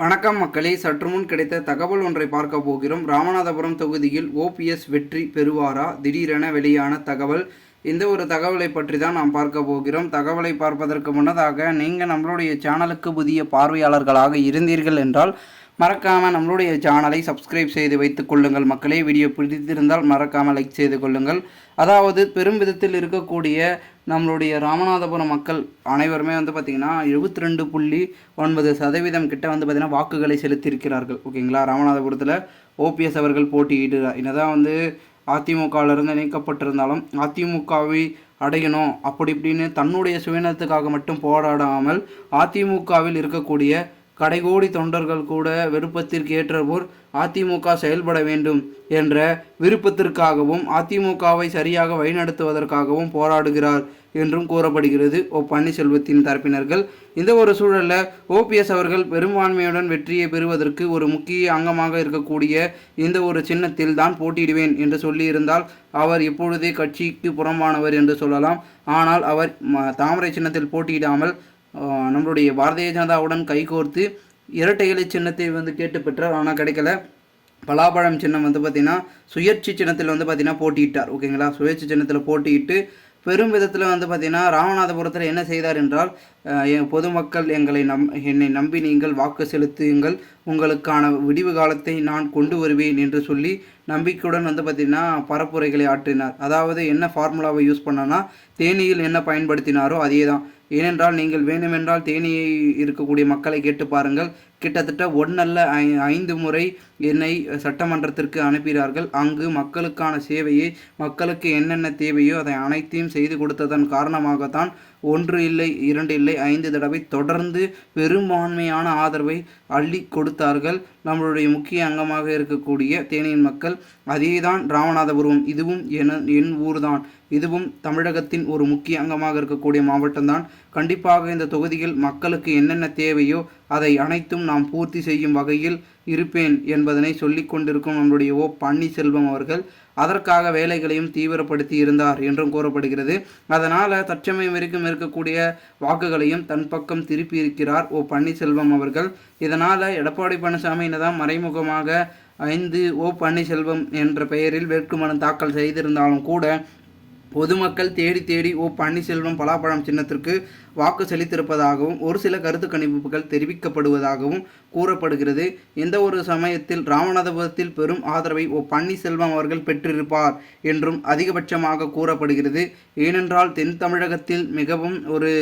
வணக்கம் மக்களே. சற்று முன் கிடைத்த தகவல் ஒன்றை பார்க்க போகிறோம். ராமநாதபுரம் தொகுதியில் ஓபிஎஸ் வெற்றி பெறுவாரா? திடீரென வெளியான தகவல். இந்த ஒரு தகவலை பற்றி தான் நாம் பார்க்க போகிறோம். தகவலை பார்ப்பதற்கு முன்னதாக நீங்கள் நம்மளுடைய சேனலுக்கு புதிய பார்வையாளர்களாக இருந்தீர்கள் என்றால் மறக்காமல் நம்மளுடைய சேனலை சப்ஸ்கிரைப் செய்து வைத்துக் கொள்ளுங்கள் மக்களே. வீடியோ பிடித்திருந்தால் மறக்காமல் லைக் செய்து கொள்ளுங்கள். அதாவது பெரும் விதத்தில் இருக்கக்கூடிய நம்மளுடைய ராமநாதபுரம் மக்கள் அனைவருமே வந்து பார்த்திங்கன்னா எழுபத்தி ரெண்டு புள்ளி ஒன்பது சதவீதம் கிட்ட வந்து பார்த்திங்கன்னா வாக்குகளை செலுத்தியிருக்கிறார்கள். ஓகேங்களா? ராமநாதபுரத்தில் ஓபிஎஸ் அவர்கள் போட்டியிடுறார் என்னதான் வந்து அதிமுகவிலிருந்து நீக்கப்பட்டிருந்தாலும் அதிமுகவை அடையணும் அப்படி இப்படின்னு தன்னுடைய சுயநலத்துக்காக மட்டும் போராடாமல் அதிமுகவில் இருக்கக்கூடிய கடைகோடி தொண்டர்கள் கூட விருப்பத்திற்கு ஏற்றபோர் அதிமுக செயல்பட வேண்டும் என்ற விருப்பத்திற்காகவும் அதிமுகவை சரியாக வழிநடத்துவதற்காகவும் போராடுகிறார் என்றும் கூறப்படுகிறது. ஓ. பன்னீர்செல்வத்தின் தரப்பினர்கள் இந்த ஒரு சூழலில் ஓபிஎஸ் அவர்கள் பெரும்பான்மையுடன் வெற்றியை பெறுவதற்கு ஒரு முக்கிய அங்கமாக இருக்கக்கூடிய இந்த ஒரு சின்னத்தில் தான் போட்டியிடுவேன் என்று சொல்லியிருந்தால் அவர் இப்பொழுதே கட்சிக்கு புறம்பானவர் என்று சொல்லலாம். ஆனால் அவர் தாமரை சின்னத்தில் போட்டியிடாமல் நம்மளுடைய பாரதிய ஜனதாவுடன் கைகோர்த்து இரட்டை இலை சின்னத்தை வந்து கேட்டு பெற்றார். ஆனால் கிடைக்கல. பலாப்பழம் சின்னம் வந்து பார்த்திங்கன்னா சுயேட்சி சின்னத்தில் வந்து பார்த்திங்கன்னா போட்டியிட்டார். ஓகேங்களா? சுயேட்சை சின்னத்தில் போட்டியிட்டு பெரும் விதத்தில் வந்து பார்த்திங்கன்னா ராமநாதபுரத்தில் என்ன செய்தார் என்றால் பொதுமக்கள் எங்களை நம் என்னை நம்பி நீங்கள் வாக்கு செலுத்துங்கள். உங்களுக்கான விடிவு காலத்தை நான் கொண்டு வருவேன் என்று சொல்லி நம்பிக்கையுடன் வந்து பார்த்திங்கன்னா பரப்புரைகளை ஆற்றினார். அதாவது என்ன ஃபார்முலாவை யூஸ் பண்ணனா தேனியில் என்ன பயன்படுத்தினாரோ அதே தான் ஏனென்றால் நீங்கள் வேண்டுமென்றால் தேனியை இருக்கக்கூடிய மக்களை கேட்டு பாருங்கள். கிட்டத்தட்ட ஒன்னல்ல ஐ- ஐந்து முறை என்னை சட்டமன்றத்திற்கு அனுப்பினார்கள். அங்கு மக்களுக்கான சேவையை மக்களுக்கு என்னென்ன தேவையோ அதை அனைத்தையும் செய்து கொடுத்ததன் காரணமாகத்தான் ஒன்று இல்லை இரண்டு இல்லை ஐந்து தடவை தொடர்ந்து பெரும்பான்மையான ஆதரவை அள்ளி கொடுத்தார்கள். நம்மளுடைய முக்கிய அங்கமாக இருக்கக்கூடிய தேனியின் மக்கள் அதேதான் ராமநாதபுரம். இதுவும் என என் ஊர்தான். இதுவும் தமிழகத்தின் ஒரு முக்கிய அங்கமாக இருக்கக்கூடிய மாவட்டம்தான். கண்டிப்பாக இந்த தொகுதியில் மக்களுக்கு என்னென்ன தேவையோ அதை அனைத்தும் நாம் பூர்த்தி செய்யும் வகையில் இருப்பேன் என்பதனை சொல்லிக் கொண்டிருக்கும் நம்முடைய ஓ பன்னீர்செல்வம் அவர்கள் அதற்காக வேலைகளையும் தீவிரப்படுத்தி இருந்தார் என்றும் கூறப்படுகிறது. அதனால் தற்சமயம் வரைக்கும் இருக்கக்கூடிய வாக்குகளையும் தன் பக்கம் திருப்பி இருக்கிறார் ஓ பன்னீர்செல்வம் அவர்கள். இதனால் எடப்பாடி பழனிசாமி தான் மறைமுகமாக ஐந்து ஓ பன்னீர்செல்வம் என்ற பெயரில் வேட்புமனு தாக்கல் செய்திருந்தாலும் கூட பொதுமக்கள் தேடி தேடி ஓ பன்னீர்செல்வம் பலாப்பழம் சின்னத்திற்கு வாக்கு செலுத்தியிருப்பதாகவும் ஒரு சில கருத்து கணிப்புகள் தெரிவிக்கப்படுவதாகவும் கூறப்படுகிறது. எந்த ஒரு சமயத்தில் ராமநாதபுரத்தில் பெரும் ஆதரவை ஓ பன்னீர்செல்வம் அவர்கள் பெற்றிருப்பார் என்றும் அதிகபட்சமாக கூறப்படுகிறது. ஏனென்றால் தென் தமிழகத்தில் மிகவும் ஒரு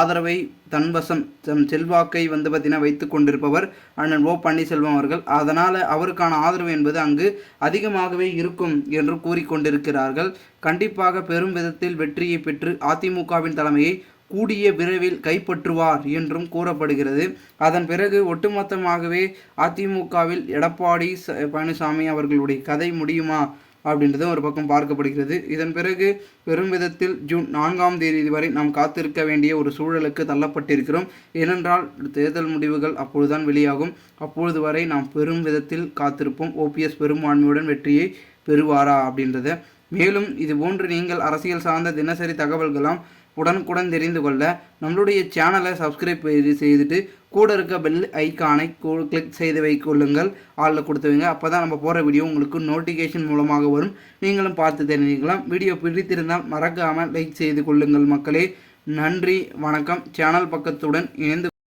ஆதரவை தன்வசம் தம் செல்வாக்கை வந்து பார்த்தீங்கன்னா வைத்து கொண்டிருப்பவர் அண்ணன் ஓ. பன்னீர்செல்வம் அவர்கள். அதனால் அவருக்கான ஆதரவு என்பது அங்கு அதிகமாகவே இருக்கும் என்று கூறிக்கொண்டிருக்கிறார்கள் கண்டிப்பாக பெரும் விதத்தில் வெற்றியை பெற்று அதிமுகவின் தலைமையை கூடிய விரைவில் கைப்பற்றுவார் என்றும் கூறப்படுகிறது. அதன் பிறகு ஒட்டுமொத்தமாகவே அதிமுகவில் எடப்பாடி ச- பழனிசாமி அவர்களுடைய கதை முடியுமா? அப்படின்றது ஒரு பக்கம் பார்க்கப்படுகிறது. இதன் பிறகு பெரும் விதத்தில் ஜூன் நான்காம் தேதி வரை நாம் காத்திருக்க வேண்டிய ஒரு சூழலுக்கு தள்ளப்பட்டிருக்கிறோம். ஏனென்றால் தேர்தல் முடிவுகள் அப்பொழுதுதான் வெளியாகும். அப்பொழுது வரை நாம் பெரும் விதத்தில் காத்திருப்போம். ஓபிஎஸ் பெரும்பான்மையுடன் வெற்றியை பெறுவாரா அப்படின்றத மேலும் இது போன்று நீங்கள் அரசியல் சார்ந்த தினசரி தகவல்களாம் உடனுக்குடன் தெரிந்து கொள்ள நம்மளுடைய சேனலை சப்ஸ்கிரைப் செய்துட்டு கூட இருக்க பெல் ஐக்கானை கிளிக் செய்து வைக்கொள்ளுங்கள். ஆளில் கொடுத்து வைங்க அப்போ தான் நம்ம போகிற வீடியோ உங்களுக்கு நோட்டிஃபிகேஷன் மூலமாக வரும். நீங்களும் பார்த்து தெரிஞ்சுக்கலாம். வீடியோ பிடித்திருந்தால் மறக்காமல் லைக் செய்து கொள்ளுங்கள் மக்களே. நன்றி வணக்கம். சேனல் பக்கத்துடன் இணைந்து